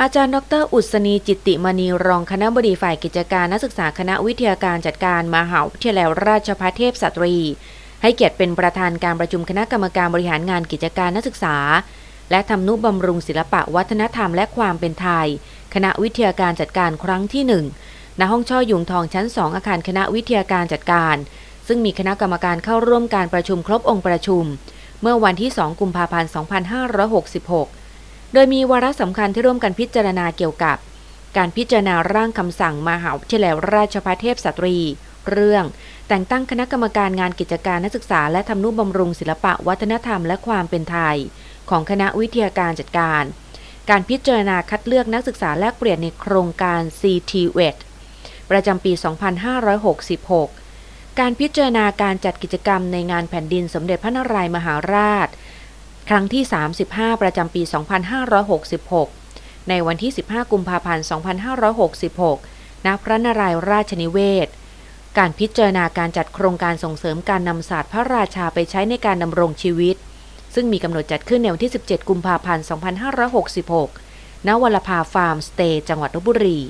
อาจารย์ดร อุศนีจิตติมณีรองคณะบดีฝ่ายกิจการนักศึกษาคณะวิทยาการจัดการมหาวิทยาลัยราชภัฏเทพสตรี ให้เกียรติเป็นประธานการประชุมคณะกรรมการบริหารงานกิจการนักศึกษา และทำนุบำรุงศิลปะวัฒนธรรมและความเป็นไทย คณะวิทยาการจัดการครั้งที่หนึ่งณห้องช่อยุงทองชั้น 2 อาคารคณะวิทยาการจัดการ ซึ่งมีคณะกรรมการเข้าร่วมการประชุมครบองค์ประชุม เมื่อวันที่ 2 กุมภาพันธ์ 2566 โดยมีวาระสำคัญที่ร่วมกันพิจารณาเกี่ยวกับ การพิจารณาร่างคำสั่งมหาวิทยาลัยราชภัฏเทพสตรี เรื่อง แต่งตั้งคณะกรรมการงานกิจการนักศึกษา และทำนุบำรุงศิลปะวัฒนธรรมและความเป็นไทย ของคณะวิทยาการจัดการ การพิจารณาคัดเลือกนักศึกษาแลกเปลี่ยนในโครงการ CTWET ประจำปี 2566 การพิจารณาการจัดกิจกรรมในงานแผ่นดินสมเด็จพระนารายมหาราช ครั้งที่ 35 ประจำปี 2566 ในวันที่ 15 กุมภาพันธ์ 2566 ณ พระนารายณ์ราชนิเวศ การพิจารณาการจัดโครงการส่งเสริมการนำศาสตร์พระราชาไปใช้ในการดำรงชีวิต ซึ่งมีกำหนดจัดขึ้นในวันที่ 17 กุมภาพันธ์ 2566 ณวลภาฟาร์มสเตย์จังหวัดลบบุรี